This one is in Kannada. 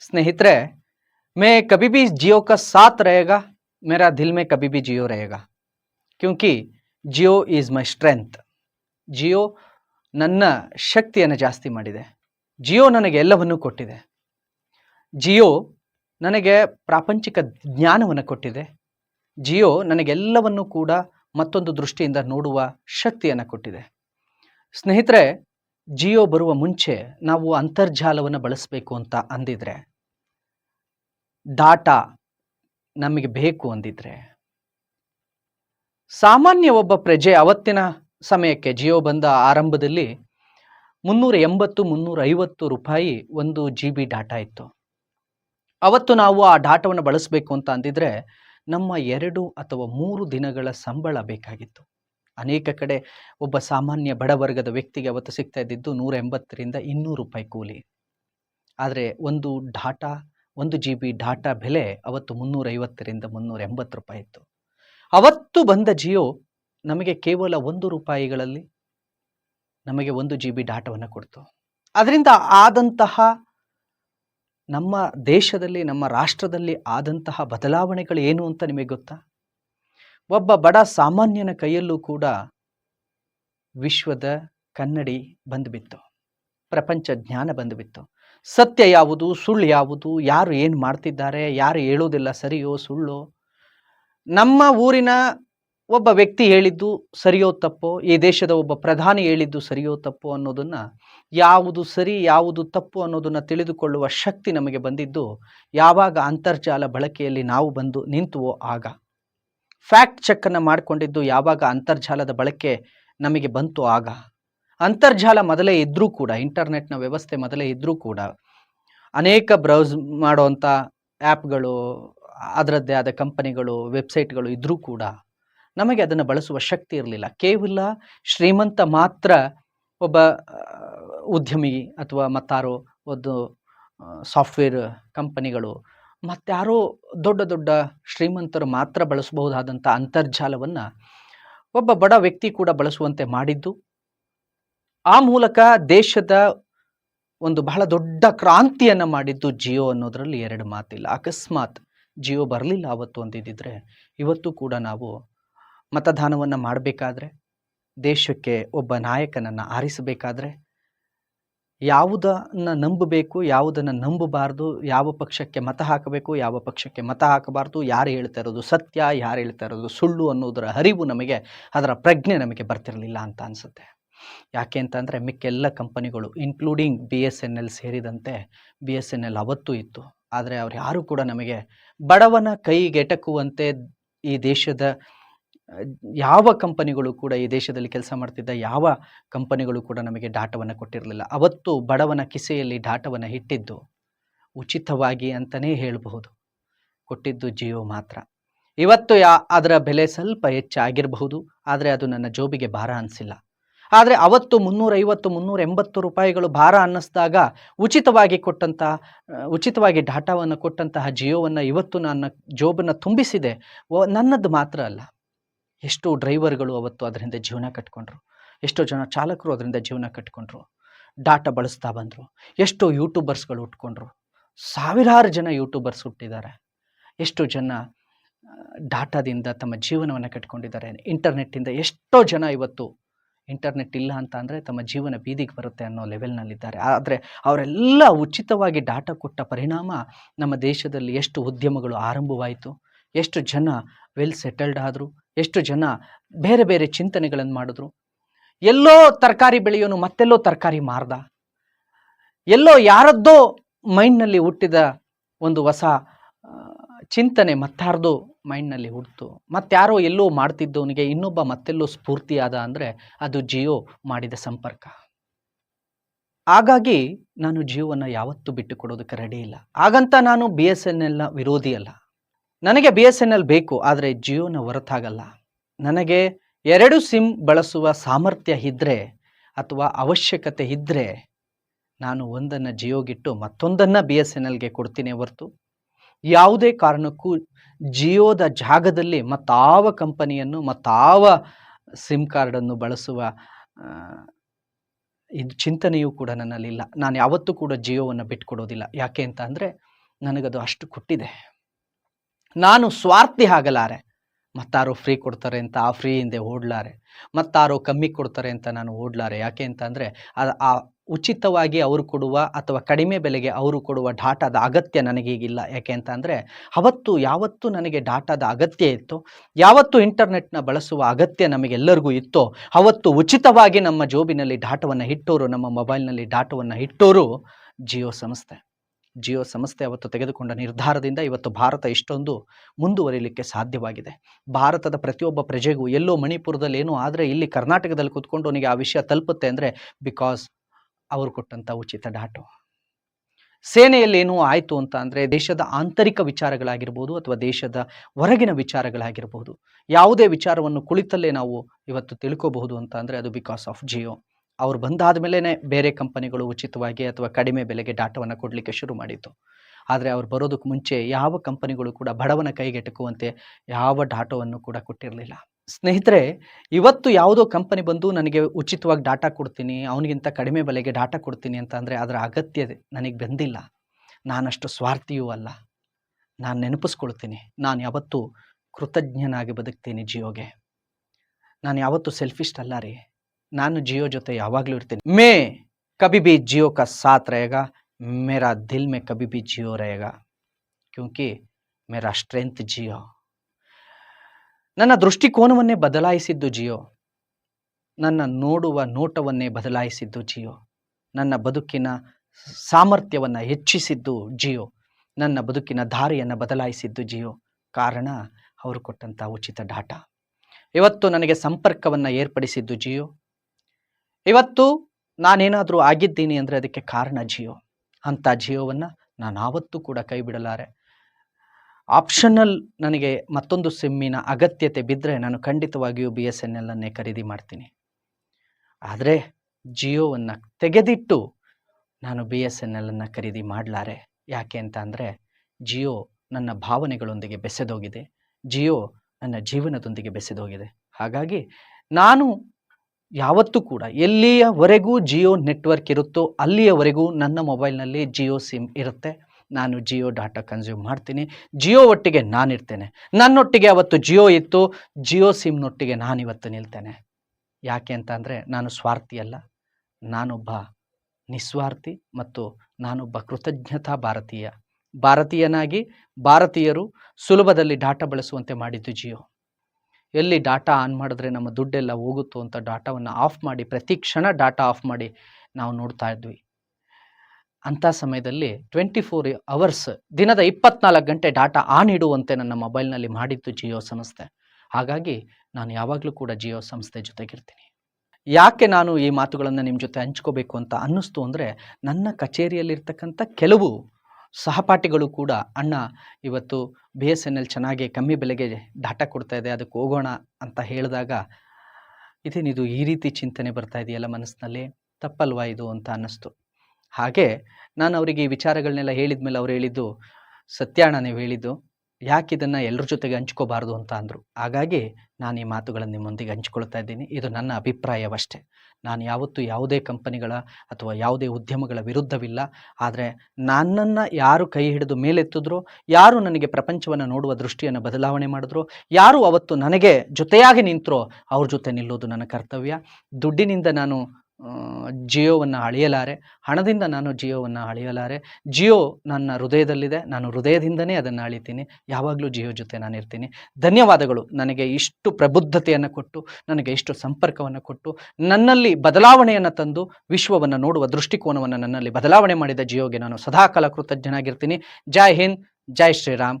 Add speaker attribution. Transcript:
Speaker 1: स्नेहितरे मैं कभी भी जियो का साथ रहेगा मेरा दिल में कभी भी जियो रहेगा क्योंकि Jio is my strength Jio ನನ್ನ ಶಕ್ತಿಯನ್ನು ಜಾಸ್ತಿ ಮಾಡಿದೆ ಜಿಯೋ ನನಗೆ ಎಲ್ಲವನ್ನೂ ಕೊಟ್ಟಿದೆ ಜಿಯೋ ನನಗೆ ಪ್ರಾಪಂಚಿಕ ಜ್ಞಾನವನ್ನು ಕೊಟ್ಟಿದೆ ಜಿಯೋ ನನಗೆಲ್ಲವನ್ನೂ ಕೂಡ ಮತ್ತೊಂದು ದೃಷ್ಟಿಯಿಂದ ನೋಡುವ ಶಕ್ತಿಯನ್ನು ಕೊಟ್ಟಿದೆ ಸ್ನೇಹಿತರೆ ಜಿಯೋ ಬರುವ ಮುಂಚೆ ನಾವು ಅಂತರ್ಜಾಲವನ್ನು ಬಳಸಬೇಕು ಅಂತ ಅಂದಿದ್ರೆ ಡಾಟಾ ನಮಗೆ ಬೇಕು ಅಂದಿದ್ರೆ. ಸಾಮಾನ್ಯ ಒಬ್ಬ ಪ್ರಜೆ ಅವತ್ತಿನ ಸಮಯಕ್ಕೆ ಜಿಯೋ ಬಂದ ಆರಂಭದಲ್ಲಿ ಮುನ್ನೂರ ಎಂಬತ್ತು ಮುನ್ನೂರ ಐವತ್ತು ರೂಪಾಯಿ ಒಂದು ಜಿ ಬಿ ಡಾಟಾ ಇತ್ತು. ಅವತ್ತು ನಾವು ಆ ಡಾಟಾವನ್ನು ಬಳಸಬೇಕು ಅಂತ ಅಂದಿದ್ರೆ ನಮ್ಮ ಎರಡು ಅಥವಾ ಮೂರು ದಿನಗಳ ಸಂಬಳ ಬೇಕಾಗಿತ್ತು. ಅನೇಕ ಕಡೆ ಒಬ್ಬ ಸಾಮಾನ್ಯ ಬಡವರ್ಗದ ವ್ಯಕ್ತಿಗೆ ಅವತ್ತು ಸಿಗ್ತಾ ಇದ್ದಿದ್ದು ನೂರ ಎಂಬತ್ತರಿಂದ ಇನ್ನೂರು ರೂಪಾಯಿ ಕೂಲಿ. ಆದರೆ ಒಂದು ಡಾಟಾ ಒಂದು ಜಿ ಬಿ ಡಾಟಾ ಬೆಲೆ ಅವತ್ತು ಮುನ್ನೂರೈವತ್ತರಿಂದ ಮುನ್ನೂರ ಎಂಬತ್ತು ರೂಪಾಯಿ ಇತ್ತು. ಅವತ್ತು ಬಂದ ಜಿಯೋ ನಮಗೆ ಕೇವಲ ಒಂದು ರೂಪಾಯಿಗಳಲ್ಲಿ ನಮಗೆ ಒಂದು ಜಿ ಬಿ ಡಾಟಾವನ್ನು ಕೊಡ್ತು. ಅದರಿಂದ ಆದಂತಹ ನಮ್ಮ ದೇಶದಲ್ಲಿ, ನಮ್ಮ ರಾಷ್ಟ್ರದಲ್ಲಿ ಆದಂತಹ ಬದಲಾವಣೆಗಳು ಏನು ಅಂತ ನಿಮಗೆ ಗೊತ್ತಾ? ಒಬ್ಬ ಬಡ ಸಾಮಾನ್ಯನ ಕೈಯಲ್ಲೂ ಕೂಡ ವಿಶ್ವದ ಕನ್ನಡಿ ಬಂದುಬಿತ್ತು. ಪ್ರಪಂಚ ಜ್ಞಾನ ಬಂದುಬಿತ್ತು. ಸತ್ಯ ಯಾವುದು, ಸುಳ್ಳು ಯಾವುದು, ಯಾರು ಏನು ಮಾಡ್ತಿದ್ದಾರೆ, ಯಾರು ಹೇಳೋದಿಲ್ಲ ಸರಿಯೋ, ಸುಳ್ಳೋ? ನಮ್ಮ ಊರಿನ ಒಬ್ಬ ವ್ಯಕ್ತಿ ಹೇಳಿದ್ದು ಸರಿಯೋ, ತಪ್ಪೋ? ಈ ದೇಶದ ಒಬ್ಬ ಪ್ರಧಾನಿ ಹೇಳಿದ್ದು ಸರಿಯೋ, ತಪ್ಪೋ ಅನ್ನೋದನ್ನು ಯಾವುದು ಸರಿ, ಯಾವುದು ತಪ್ಪು ಅನ್ನೋದನ್ನು ತಿಳಿದುಕೊಳ್ಳುವ ಶಕ್ತಿ ನಮಗೆ ಬಂದಿದ್ದು ಯಾವಾಗ ಅಂತರ್ಜಾಲ ಬಳಕೆಯಲ್ಲಿ ನಾವು ಬಂದು ನಿಂತುವೋ ಆಗ. ಫ್ಯಾಕ್ಟ್ ಚೆಕ್ಕನ್ನು ಮಾಡಿಕೊಂಡಿದ್ದು ಯಾವಾಗ ಅಂತರ್ಜಾಲದ ಬಳಕೆ ನಮಗೆ ಬಂತು ಆಗ. ಅಂತರ್ಜಾಲ ಮೊದಲೇ ಇದ್ದರೂ ಕೂಡ, ಇಂಟರ್ನೆಟ್ನ ವ್ಯವಸ್ಥೆ ಮೊದಲೇ ಇದ್ದರೂ ಕೂಡ, ಅನೇಕ ಬ್ರೌಸ್ ಮಾಡುವಂಥ ಆ್ಯಪ್ಗಳು ಅದರದ್ದೇ ಆದ ಕಂಪನಿಗಳು, ವೆಬ್ಸೈಟ್ಗಳು ಇದ್ದರೂ ಕೂಡ ನಮಗೆ ಅದನ್ನು ಬಳಸುವ ಶಕ್ತಿ ಇರಲಿಲ್ಲ. ಕೇವಲ ಶ್ರೀಮಂತ ಮಾತ್ರ ಒಬ್ಬ ಉದ್ಯಮಿ ಅಥವಾ ಮತ್ತಾರೋ ಒಂದು ಸಾಫ್ಟ್ವೇರ್ ಕಂಪನಿಗಳು, ಮತ್ತಾರೋ ದೊಡ್ಡ ದೊಡ್ಡ ಶ್ರೀಮಂತರು ಮಾತ್ರ ಬಳಸಬಹುದಾದಂಥ ಅಂತರ್ಜಾಲವನ್ನು ಒಬ್ಬ ಬಡ ವ್ಯಕ್ತಿ ಕೂಡ ಬಳಸುವಂತೆ ಮಾಡಿದ್ದು. ಆ ಮೂಲಕ ದೇಶದ ಒಂದು ಬಹಳ ದೊಡ್ಡ ಕ್ರಾಂತಿಯನ್ನು ಮಾಡಿದ್ದು ಜಿಯೋ ಅನ್ನೋದರಲ್ಲಿ ಎರಡು ಮಾತಿಲ್ಲ. ಅಕಸ್ಮಾತ್ ಜಿಯೋ ಬರಲಿಲ್ಲ ಅವತ್ತು ಅಂದಿದ್ದಿದ್ರೆ, ಇವತ್ತು ಕೂಡ ನಾವು ಮತದಾನವನ್ನು ಮಾಡಬೇಕಾದ್ರೆ, ದೇಶಕ್ಕೆ ಒಬ್ಬ ನಾಯಕನನ್ನು ಆರಿಸಬೇಕಾದ್ರೆ, ಯಾವುದನ್ನು ನಂಬಬೇಕು, ಯಾವುದನ್ನು ನಂಬಬಾರ್ದು, ಯಾವ ಪಕ್ಷಕ್ಕೆ ಮತ ಹಾಕಬೇಕು, ಯಾವ ಪಕ್ಷಕ್ಕೆ ಮತ ಹಾಕಬಾರ್ದು, ಯಾರು ಹೇಳ್ತಾ ಇರೋದು ಸತ್ಯ, ಯಾರು ಹೇಳ್ತಾ ಇರೋದು ಸುಳ್ಳು ಅನ್ನೋದರ ಅರಿವು ನಮಗೆ, ಅದರ ಪ್ರಜ್ಞೆ ನಮಗೆ ಬರ್ತಿರಲಿಲ್ಲ ಅಂತ ಅನಿಸುತ್ತೆ. ಯಾಕೆ ಅಂತಂದರೆ ಮಿಕ್ಕೆಲ್ಲ ಕಂಪನಿಗಳು including B S N L ಸೇರಿದಂತೆ ಬಿ ಎಸ್ ಎನ್ ಎಲ್ ಅವತ್ತೂ ಇತ್ತು. ಆದರೆ ಅವ್ರು ಯಾರೂ ಕೂಡ ನಮಗೆ ಬಡವನ ಕೈಗೆಟಕುವಂತೆ ಈ ದೇಶದ, ಯಾವ ಕಂಪನಿಗಳು ಕೂಡ ಈ ದೇಶದಲ್ಲಿ ಕೆಲಸ ಮಾಡ್ತಿದ್ದ ಯಾವ ಕಂಪನಿಗಳು ಕೂಡ ನಮಗೆ ಡಾಟವನ್ನು ಕೊಟ್ಟಿರಲಿಲ್ಲ. ಅವತ್ತು ಬಡವನ ಕಿಸೆಯಲ್ಲಿ ಡಾಟವನ್ನು ಇಟ್ಟಿದ್ದು ಉಚಿತವಾಗಿ ಅಂತಲೇ ಹೇಳಬಹುದು. ಕೊಟ್ಟಿದ್ದು ಜಿಯೋ ಮಾತ್ರ. ಇವತ್ತು ಯಾ, ಅದರ ಬೆಲೆ ಸ್ವಲ್ಪ ಹೆಚ್ಚಾಗಿರಬಹುದು, ಆದರೆ ಅದು ನನ್ನ ಜೋಬಿಗೆ ಭಾರ ಅನಿಸಿಲ್ಲ. ಆದರೆ ಅವತ್ತು ಮುನ್ನೂರೈವತ್ತು ಮುನ್ನೂರ ಎಂಬತ್ತು ರೂಪಾಯಿಗಳು ಭಾರ ಅನ್ನಿಸಿದಾಗ ಉಚಿತವಾಗಿ ಕೊಟ್ಟಂತಹ ಉಚಿತವಾಗಿ ಡಾಟಾವನ್ನು ಕೊಟ್ಟಂತಹ ಜಿಯೋವನ್ನು ಇವತ್ತು ನನ್ನ ಜೋಬನ್ನು ತುಂಬಿಸಿದೆ. ನನ್ನದು ಮಾತ್ರ ಅಲ್ಲ. ಎಷ್ಟೋ ಡ್ರೈವರ್ಗಳು ಅವತ್ತು ಅದರಿಂದ ಜೀವನ ಕಟ್ಕೊಂಡ್ರು. ಎಷ್ಟೋ ಜನ ಚಾಲಕರು ಅದರಿಂದ ಜೀವನ ಕಟ್ಕೊಂಡ್ರು. ಡಾಟಾ ಬಳಸ್ತಾ ಬಂದರು. ಎಷ್ಟೋ ಯೂಟ್ಯೂಬರ್ಸ್ಗಳು ಉಟ್ಕೊಂಡ್ರು. ಸಾವಿರಾರು ಜನ ಯೂಟ್ಯೂಬರ್ಸ್ ಹುಟ್ಟಿದ್ದಾರೆ. ಎಷ್ಟೋ ಜನ ಡಾಟಾದಿಂದ ತಮ್ಮ ಜೀವನವನ್ನು ಕಟ್ಕೊಂಡಿದ್ದಾರೆ. ಇಂಟರ್ನೆಟ್ಟಿಂದ ಎಷ್ಟೋ ಜನ ಇವತ್ತು ಇಂಟರ್ನೆಟ್ ಇಲ್ಲ ಅಂತ ಅಂದರೆ ತಮ್ಮ ಜೀವನ ಬೀದಿಗೆ ಬರುತ್ತೆ ಅನ್ನೋ ಲೆವೆಲ್ನಲ್ಲಿದ್ದಾರೆ ಆದರೆ ಅವರೆಲ್ಲ ಉಚಿತವಾಗಿ ಡಾಟಾ ಕೊಟ್ಟ ಪರಿಣಾಮ ನಮ್ಮ ದೇಶದಲ್ಲಿ ಎಷ್ಟು ಉದ್ಯಮಗಳು ಆರಂಭವಾಯಿತು, ಎಷ್ಟು ಜನ ವೆಲ್ ಸೆಟಲ್ಡ್ ಆದರು, ಎಷ್ಟು ಜನ ಬೇರೆ ಬೇರೆ ಚಿಂತನೆಗಳನ್ನು ಮಾಡಿದ್ರು, ಎಲ್ಲೋ ತರಕಾರಿ ಬೆಳೆಯೋನು ಮತ್ತೆಲ್ಲೋ ತರಕಾರಿ ಮಾರ್ದ, ಎಲ್ಲೋ ಯಾರದ್ದೋ ಮೈಂಡ್ನಲ್ಲಿ ಹುಟ್ಟಿದ ಒಂದು ಹೊಸ ಚಿಂತನೆ ಮತ್ತಾರ್ದೋ ಮೈಂಡ್ನಲ್ಲಿ ಹುಡ್ತು ಮತ್ತಾರೋ ಎಲ್ಲೋ ಮಾಡ್ತಿದ್ದವನಿಗೆ ಇನ್ನೊಬ್ಬ ಮತ್ತೆಲ್ಲೋ ಸ್ಫೂರ್ತಿಯಾದ ಅಂದರೆ ಅದು ಜಿಯೋ ಮಾಡಿದ ಸಂಪರ್ಕ. ಹಾಗಾಗಿ ನಾನು ಜಿಯೋವನ್ನು ಯಾವತ್ತೂ ಬಿಟ್ಟು ಕೊಡೋದಕ್ಕೆ ರೆಡಿ ಇಲ್ಲ. ಹಾಗಂತ ನಾನು ಬಿ ಎಸ್ ಎನ್ ಎಲ್ನ ವಿರೋಧಿ ಅಲ್ಲ. ನನಗೆ ಬಿ ಎಸ್ ಎನ್ ಎಲ್ ಬೇಕು, ಆದರೆ ಜಿಯೋನ ಹೊರತಾಗಲ್ಲ. ನನಗೆ ಎರಡು ಸಿಮ್ ಬಳಸುವ ಸಾಮರ್ಥ್ಯ ಇದ್ದರೆ ಅಥವಾ ಅವಶ್ಯಕತೆ ಇದ್ದರೆ ನಾನು ಒಂದನ್ನು ಜಿಯೋಗಿಟ್ಟು ಮತ್ತೊಂದನ್ನು ಬಿ ಎಸ್ ಎನ್ ಎಲ್ಗೆ ಕೊಡ್ತೀನಿ ಹೊರತು. ಯಾವುದೇ ಕಾರಣಕ್ಕೂ ಜಿಯೋದ ಜಾಗದಲ್ಲಿ ಮತ್ತಾವ ಕಂಪನಿಯನ್ನು, ಮತ್ತಾವ ಸಿಮ್ ಕಾರ್ಡನ್ನು ಬಳಸುವ ಇದು ಚಿಂತನೆಯೂ ಕೂಡ ನನ್ನಲ್ಲಿಲ್ಲ. ನಾನು ಯಾವತ್ತೂ ಕೂಡ ಜಿಯೋವನ್ನು ಬಿಟ್ಕೊಡೋದಿಲ್ಲ. ಯಾಕೆ ಅಂತ ಅಂದರೆ ನನಗದು ಅಷ್ಟು ಕೊಟ್ಟಿದೆ. ನಾನು ಸ್ವಾರ್ಥಿ ಆಗಲಾರೆ ಮತ್ತಾರೋ ಫ್ರೀ ಕೊಡ್ತಾರೆ ಅಂತ ಆ ಫ್ರೀ ಹಿಂದೆ ಓಡ್ಲಾರೆ. ಮತ್ತಾರೋ ಕಮ್ಮಿ ಕೊಡ್ತಾರೆ ಅಂತ ನಾನು ಓಡ್ಲಾರೆ. ಯಾಕೆ ಅಂತ ಅಂದರೆ ಆ ಉಚಿತವಾಗಿ ಅವರು ಕೊಡುವ ಅಥವಾ ಕಡಿಮೆ ಬೆಲೆಗೆ ಅವರು ಕೊಡುವ ಡಾಟಾದ ಅಗತ್ಯ ನನಗೀಗಿಲ್ಲ. ಯಾಕೆ ಅಂತ ಅಂದರೆ, ಅವತ್ತು ಯಾವತ್ತು ನನಗೆ ಡಾಟಾದ ಅಗತ್ಯ ಇತ್ತು, ಯಾವತ್ತು ಇಂಟರ್ನೆಟ್ನ ಬಳಸುವ ಅಗತ್ಯ ನಮಗೆಲ್ಲರಿಗೂ ಇತ್ತೋ, ಅವತ್ತು ಉಚಿತವಾಗಿ ನಮ್ಮ ಜೋಬಿನಲ್ಲಿ ಡಾಟಾವನ್ನು ಇಟ್ಟೋರು, ನಮ್ಮ ಮೊಬೈಲ್ನಲ್ಲಿ ಡಾಟಾವನ್ನು ಇಟ್ಟೋರು ಜಿಯೋ ಸಂಸ್ಥೆ. ಜಿಯೋ ಸಂಸ್ಥೆ ಅವತ್ತು ತೆಗೆದುಕೊಂಡ ನಿರ್ಧಾರದಿಂದ ಇವತ್ತು ಭಾರತ ಇಷ್ಟೊಂದು ಮುಂದುವರಿಲಿಕ್ಕೆ ಸಾಧ್ಯವಾಗಿದೆ. ಭಾರತದ ಪ್ರತಿಯೊಬ್ಬ ಪ್ರಜೆಗೂ ಎಲ್ಲೋ ಮಣಿಪುರದಲ್ಲಿ ಏನೋ ಆದರೆ ಇಲ್ಲಿ ಕರ್ನಾಟಕದಲ್ಲಿ ಕೂತ್ಕೊಂಡು ಅವನಿಗೆ ಆ ವಿಷಯ ತಲುಪುತ್ತೆ ಅಂದರೆ ಬಿಕಾಸ್ ಅವರು ಕೊಟ್ಟಂಥ ಉಚಿತ ಡಾಟು. ಸೇನೆಯಲ್ಲಿ ಏನು ಆಯಿತು ಅಂತ ಅಂದರೆ ದೇಶದ ಆಂತರಿಕ ವಿಚಾರಗಳಾಗಿರ್ಬೋದು ಅಥವಾ ದೇಶದ ಹೊರಗಿನ ವಿಚಾರಗಳಾಗಿರ್ಬೋದು. ಯಾವುದೇ ವಿಚಾರವನ್ನು ಕುಳಿತಲ್ಲೇ ನಾವು ಇವತ್ತು ತಿಳ್ಕೋಬಹುದು ಅಂತ ಅಂದರೆ ಅದು ಬಿಕಾಸ್ ಆಫ್ ಜಿಯೋ ಅವ್ರು ಬಂದಾದ ಮೇಲೇ ಬೇರೆ ಕಂಪನಿಗಳು ಉಚಿತವಾಗಿ ಅಥವಾ ಕಡಿಮೆ ಬೆಲೆಗೆ ಡಾಟಾವನ್ನು ಕೊಡಲಿಕ್ಕೆ ಶುರು ಮಾಡಿತು ಆದರೆ ಅವ್ರು ಬರೋದಕ್ಕೆ ಮುಂಚೆ ಯಾವ ಕಂಪನಿಗಳು ಕೂಡ ಬಡವನ ಕೈಗೆಟಕುವಂತೆ ಯಾವ ಡಾಟೋವನ್ನು ಕೂಡ ಕೊಟ್ಟಿರಲಿಲ್ಲ. ಸ್ನೇಹಿತರೆ ಇವತ್ತು ಯಾವುದೋ ಕಂಪನಿ ಬಂದು ನನಗೆ ಉಚಿತವಾಗಿ ಡಾಟಾ ಕೊಡ್ತೀನಿ ಅವನಿಗಿಂತ ಕಡಿಮೆ ಬೆಲೆಗೆ ಡಾಟಾ ಕೊಡ್ತೀನಿ ಅಂತ ಅಂದರೆ ಅದರ ಅಗತ್ಯ ನನಗೆ ಬಂದಿಲ್ಲ ನಾನಷ್ಟು ಸ್ವಾರ್ಥಿಯೂ ಅಲ್ಲ ನಾನು ನೆನಪಿಸ್ಕೊಳ್ತೀನಿ ನಾನು ಯಾವತ್ತೂ ಕೃತಜ್ಞನಾಗಿ ಬದುಕ್ತೀನಿ ಜಿಯೋಗೆ ನಾನು ಯಾವತ್ತೂ ಸೆಲ್ಫಿಸ್ಟ್ ಅಲ್ಲ ರೀ ನಾನು ಜಿಯೋ ಜೊತೆ ಯಾವಾಗಲೂ ಇರ್ತೀನಿ ಮೇ ಕಬಿ ಬಿ ಜಿಯೋ ಕಾ ಸಾಥ್ रहेगा मेरा दिल में कभी भी जियो रहेगा क्योंकि मेरा ಸ್ಟ್ರೆಂತ್ ಜಿಯೋ ನನ್ನ ದೃಷ್ಟಿಕೋನವನ್ನೇ ಬದಲಾಯಿಸಿದ್ದು ಜಿಯೋ. ನನ್ನ ನೋಡುವ ನೋಟವನ್ನೇ ಬದಲಾಯಿಸಿದ್ದು ಜಿಯೋ. ನನ್ನ ಬದುಕಿನ ಸಾಮರ್ಥ್ಯವನ್ನು ಹೆಚ್ಚಿಸಿದ್ದು ಜಿಯೋ. ನನ್ನ ಬದುಕಿನ ದಾರಿಯನ್ನು ಬದಲಾಯಿಸಿದ್ದು ಜಿಯೋ. ಕಾರಣ, ಅವರು ಕೊಟ್ಟಂಥ ಉಚಿತ ಡಾಟಾ. ಇವತ್ತು ನನಗೆ ಸಂಪರ್ಕವನ್ನು ಏರ್ಪಡಿಸಿದ್ದು ಜಿಯೋ. ಇವತ್ತು ನಾನೇನಾದರೂ ಆಗಿದ್ದೀನಿ ಅಂದರೆ ಅದಕ್ಕೆ ಕಾರಣ ಜಿಯೋ. ಅಂಥ ಜಿಯೋವನ್ನು ನಾನು ಆವತ್ತೂ ಕೂಡ ಕೈ ಬಿಡಲಾರೆ ಆಪ್ಷನಲ್ ನನಗೆ ಮತ್ತೊಂದು ಸಿಮ್ಮಿನ ಅಗತ್ಯತೆ ಬಿದ್ದರೆ ನಾನು ಖಂಡಿತವಾಗಿಯೂ ಬಿ ಎಸ್ ಎನ್ ಎಲ್ಲನ್ನೇ ಖರೀದಿ ಮಾಡ್ತೀನಿ. ಆದರೆ ಜಿಯೋವನ್ನು ತೆಗೆದಿಟ್ಟು ನಾನು ಬಿ ಎಸ್ ಎನ್ ಎಲ್ಲನ್ನು ಖರೀದಿ ಮಾಡಲಾರೆ. ಯಾಕೆ ಅಂತ ಅಂದರೆ ಜಿಯೋ ನನ್ನ ಭಾವನೆಗಳೊಂದಿಗೆ ಬೆಸೆದೋಗಿದೆ. ಜಿಯೋ ನನ್ನ ಜೀವನದೊಂದಿಗೆ ಬೆಸೆದೋಗಿದೆ. ಹಾಗಾಗಿ ನಾನು ಯಾವತ್ತೂ ಕೂಡ ಎಲ್ಲಿಯವರೆಗೂ ಜಿಯೋ ನೆಟ್ವರ್ಕ್ ಇರುತ್ತೋ ಅಲ್ಲಿಯವರೆಗೂ ನನ್ನ ಮೊಬೈಲ್ನಲ್ಲಿ ಜಿಯೋ ಸಿಮ್ ಇರುತ್ತೆ. ನಾನು ಜಿಯೋ ಡಾಟಾ ಕನ್ಸ್ಯೂಮ್ ಮಾಡ್ತೀನಿ. ಜಿಯೋ ಒಟ್ಟಿಗೆ ನಾನಿರ್ತೇನೆ. ನನ್ನೊಟ್ಟಿಗೆ ಅವತ್ತು ಜಿಯೋ ಇತ್ತು. ಜಿಯೋ ಸಿಮ್ನೊಟ್ಟಿಗೆ ನಾನಿವತ್ತು ನಿಲ್ತೇನೆ. ಯಾಕೆ ಅಂತ ಅಂದರೆ ನಾನು ಸ್ವಾರ್ಥಿ ಅಲ್ಲ. ನಾನೊಬ್ಬ ನಿಸ್ವಾರ್ಥಿ ಮತ್ತು ನಾನೊಬ್ಬ ಕೃತಜ್ಞತಾ ಭಾರತೀಯ. ಭಾರತೀಯನಾಗಿ ಭಾರತೀಯರು ಸುಲಭದಲ್ಲಿ ಡಾಟಾ ಬಳಸುವಂತೆ ಮಾಡಿದ್ದು ಜಿಯೋ. ಎಲ್ಲಿ ಡಾಟಾ ಆನ್ ಮಾಡಿದ್ರೆ ನಮ್ಮ ದುಡ್ಡೆಲ್ಲ ಹೋಗುತ್ತೋ ಅಂತ ಡಾಟಾವನ್ನು ಆಫ್ ಮಾಡಿ ಪ್ರತಿ ಕ್ಷಣ ಡಾಟಾ ಆಫ್ ಮಾಡಿ ನಾವು ನೋಡ್ತಾ ಇದ್ವಿ. ಅಂಥ ಸಮಯದಲ್ಲಿ ಟ್ವೆಂಟಿ ಫೋರ್ ಅವರ್ಸ್ ದಿನದ ಇಪ್ಪತ್ನಾಲ್ಕು ಗಂಟೆ ಡಾಟಾ ಆನ್ ಇಡುವಂತೆ ನನ್ನ ಮೊಬೈಲ್ನಲ್ಲಿ ಮಾಡಿದ್ದು ಜಿಯೋ ಸಂಸ್ಥೆ. ಹಾಗಾಗಿ ನಾನು ಯಾವಾಗಲೂ ಕೂಡ ಜಿಯೋ ಸಂಸ್ಥೆ ಜೊತೆಗಿರ್ತೀನಿ. ಯಾಕೆ ನಾನು ಈ ಮಾತುಗಳನ್ನು ನಿಮ್ಮ ಜೊತೆ ಹಂಚ್ಕೋಬೇಕು ಅಂತ ಅನ್ನಿಸ್ತು ಅಂದರೆ, ನನ್ನ ಕಚೇರಿಯಲ್ಲಿರ್ತಕ್ಕಂಥ ಕೆಲವು ಸಹಪಾಠಿಗಳು ಕೂಡ, ಅಣ್ಣ, ಇವತ್ತು ಬಿ ಎಸ್ ಎನ್ ಎಲ್ ಚೆನ್ನಾಗಿ ಕಮ್ಮಿ ಬೆಲೆಗೆ ಡಾಟಾ ಕೊಡ್ತಾ ಇದೆ, ಅದಕ್ಕೆ ಹೋಗೋಣ ಅಂತ ಹೇಳಿದಾಗ, ಇದೇನಿದು ಈ ರೀತಿ ಚಿಂತನೆ ಬರ್ತಾ ಇದೆಯಲ್ಲ ಮನಸ್ಸಿನಲ್ಲಿ? ತಪ್ಪಲ್ವಾ ಇದು? ಅಂತ ಅನ್ನಿಸ್ತು. ಹಾಗೆ ನಾನು ಅವರಿಗೆ ಈ ವಿಚಾರಗಳನ್ನೆಲ್ಲ ಹೇಳಿದ ಮೇಲೆ ಅವ್ರು ಹೇಳಿದ್ದು, ಸತ್ಯಾಣ, ನೀವು ಹೇಳಿದ್ದು ಯಾಕೆ ಇದನ್ನು ಎಲ್ಲರ ಜೊತೆಗೆ ಹಂಚ್ಕೋಬಾರ್ದು? ಅಂತ ಅಂದರು. ಹಾಗಾಗಿ ನಾನು ಈ ಮಾತುಗಳನ್ನು ನಿಮ್ಮೊಂದಿಗೆ ಹಂಚ್ಕೊಳ್ತಾ ಇದ್ದೀನಿ. ಇದು ನನ್ನ ಅಭಿಪ್ರಾಯವಷ್ಟೇ. ನಾನು ಯಾವತ್ತೂ ಯಾವುದೇ ಕಂಪನಿಗಳ ಅಥವಾ ಯಾವುದೇ ಉದ್ಯಮಗಳ ವಿರುದ್ಧವಿಲ್ಲ. ಆದರೆ ನನ್ನನ್ನು ಯಾರು ಕೈ ಹಿಡಿದು ಮೇಲೆತ್ತಿದ್ರು, ಯಾರು ನನಗೆ ಪ್ರಪಂಚವನ್ನು ನೋಡುವ ದೃಷ್ಟಿಯನ್ನು ಬದಲಾವಣೆ ಮಾಡಿದ್ರು, ಯಾರು ಅವತ್ತು ನನಗೆ ಜೊತೆಯಾಗಿ ನಿಂತರೋ, ಅವ್ರ ಜೊತೆ ನಿಲ್ಲೋದು ನನ್ನ ಕರ್ತವ್ಯ. ದುಡ್ಡಿನಿಂದ ನಾನು ಜಿಯೋವನ್ನು ಅಳೆಯಲಾರೆ. ಹಣದಿಂದ ನಾನು ಜಿಯೋವನ್ನು ಅಳೆಯಲಾರೆ. ಜಿಯೋ ನನ್ನ ಹೃದಯದಲ್ಲಿದೆ. ನಾನು ಹೃದಯದಿಂದನೇ ಅದನ್ನು ಅಳಿತೀನಿ. ಯಾವಾಗಲೂ ಜಿಯೋ ಜೊತೆ ನಾನು ಇರ್ತೀನಿ. ಧನ್ಯವಾದಗಳು. ನನಗೆ ಇಷ್ಟು ಪ್ರಬುದ್ಧತೆಯನ್ನು ಕೊಟ್ಟು, ನನಗೆ ಇಷ್ಟು ಸಂಪರ್ಕವನ್ನು ಕೊಟ್ಟು, ನನ್ನಲ್ಲಿ ಬದಲಾವಣೆಯನ್ನು ತಂದು, ವಿಶ್ವವನ್ನು ನೋಡುವ ದೃಷ್ಟಿಕೋನವನ್ನು ನನ್ನಲ್ಲಿ ಬದಲಾವಣೆ ಮಾಡಿದ ಜಿಯೋಗೆ ನಾನು ಸದಾಕಾಲ ಕೃತಜ್ಞನಾಗಿರ್ತೀನಿ. ಜೈ ಹಿಂದ್, ಜೈ ಶ್ರೀರಾಮ್.